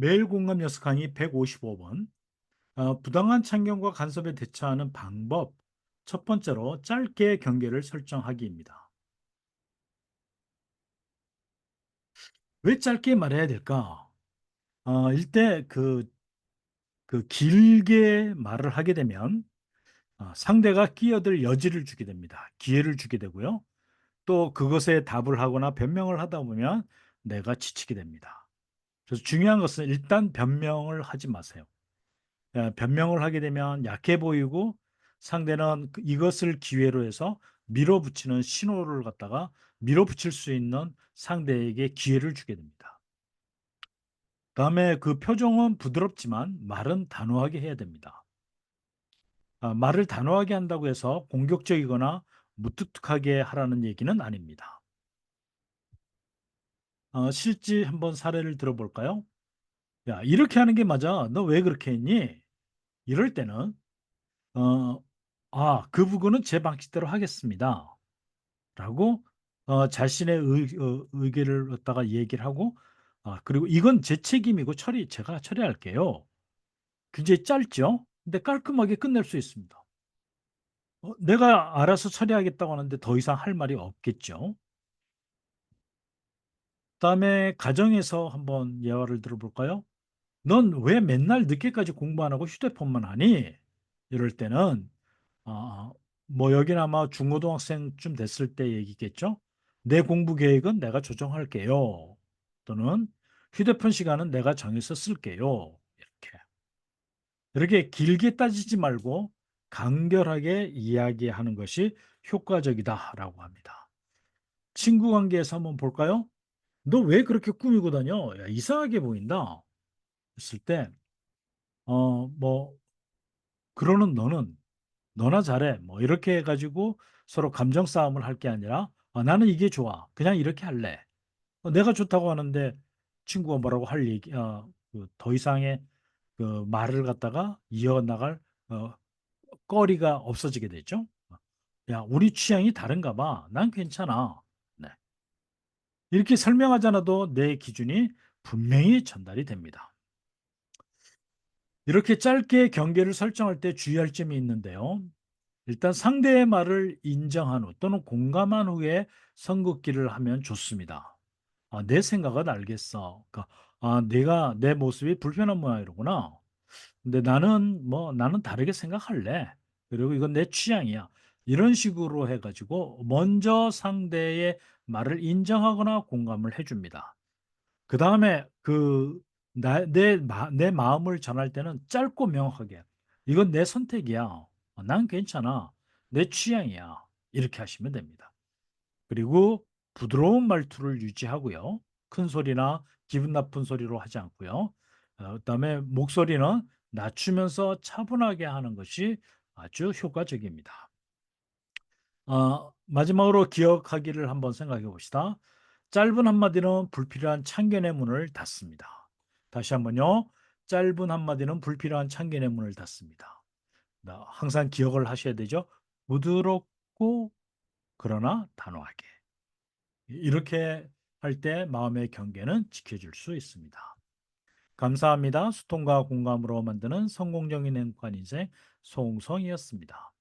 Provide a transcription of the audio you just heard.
매일 공감 여섯 강의 155번. 어, 부당한 참견과 간섭에 대처하는 방법. 첫 번째로 짧게 경계를 설정하기입니다. 왜 짧게 말해야 될까? 어, 일대 그, 그 길게 말을 하게 되면 어, 상대가 끼어들 여지를 주게 됩니다. 기회를 주게 되고요. 또 그것에 답을 하거나 변명을 하다 보면 내가 지치게 됩니다. 그래서 중요한 것은 일단 변명을 하지 마세요. 예, 변명을 하게 되면 약해 보이고 상대는 그 이것을 기회로 해서 밀어붙이는 신호를 갖다가 밀어붙일 수 있는 상대에게 기회를 주게 됩니다. 다음에 그 표정은 부드럽지만 말은 단호하게 해야 됩니다. 아, 말을 단호하게 한다고 해서 공격적이거나 무뚝뚝하게 하라는 얘기는 아닙니다. 어, 실제 한번 사례를 들어볼까요? 야, 이렇게 하는 게 맞아. 너 왜 그렇게 했니? 이럴 때는 어, 아, 그 부분은 제 방식대로 하겠습니다. 라고 어, 자신의 의, 어, 의견을 갖다가 얘기를 하고 아, 그리고 이건 제 책임이고 처리 제가 처리할게요. 굉장히 짧죠? 근데 깔끔하게 끝낼 수 있습니다. 어, 내가 알아서 처리하겠다고 하는데 더 이상 할 말이 없겠죠. 그다음에 가정에서 한번 예화를 들어볼까요? "넌 왜 맨날 늦게까지 공부 안 하고 휴대폰만 하니?" 이럴 때는 아뭐 여기는 아마 중고등학생쯤 됐을 때 얘기겠죠. "내 공부 계획은 내가 조정할게요." 또는 "휴대폰 시간은 내가 정해서 쓸게요." 이렇게. 이렇게 길게 따지지 말고 간결하게 이야기하는 것이 효과적이다라고 합니다. 친구 관계에서 한번 볼까요? " 너 왜 그렇게 꾸미고 다녀? 야 이상하게 보인다." 했을 때 어 뭐 "그러는 너는 너나 잘해." 뭐 이렇게 해 가지고 서로 감정 싸움을 할 게 아니라 "아 나는 이게 좋아. 그냥 이렇게 할래." 어 내가 좋다고 하는데 친구가 뭐라고 할 얘기 어 그더 이상의 그 말을 갖다가 이어나갈 어 거리가 없어지게 되죠. 어 "야 우리 취향이 다른가 봐. 난 괜찮아." 네. 이렇게 설명하지 않아도 내 기준이 분명히 전달이 됩니다. 이렇게 짧게 경계를 설정할 때 주의할 점이 있는데요. 일단 상대의 말을 인정한 후 또는 공감한 후에 선긋기를 하면 좋습니다. "아 내 생각은 알겠어." 그러니까 "아 내가 내 모습이 불편한 모양이로구나. 근데 나는 뭐 나는 다르게 생각할래. 그리고 이건 내 취향이야." 이런 식으로 해 가지고 먼저 상대의 말을 인정하거나 공감을 해 줍니다. 그 다음에 그나내마내 마음을 전할 때는 짧고 명확하게 "이건 내 선택이야. 어난 괜찮아. 내 취향이야." 이렇게 하시면 됩니다. 그리고 부드러운 말투를 유지하고요. 큰 소리나 기분 나쁜 소리로 하지 않고요. 어 그다음에 목소리는 낮추면서 차분하게 하는 것이 아주 효과적입니다. 어 마지막으로 기억하기를 한번 생각해 봅시다. 짧은 한마디는 불필요한 참견의 문을 닫습니다. 다시 한번요. 짧은 한마디는 불필요한 참견의 문을 닫습니다. 나 항상 기억을 하셔야 되죠. 부드럽고 그러나 단호하게. 이 이렇게 할 때 마음의 경계는 지켜질 수 있습니다. 감사합니다. 소통과 공감으로 만드는 성공적인 행복한 인생 송송이었습니다.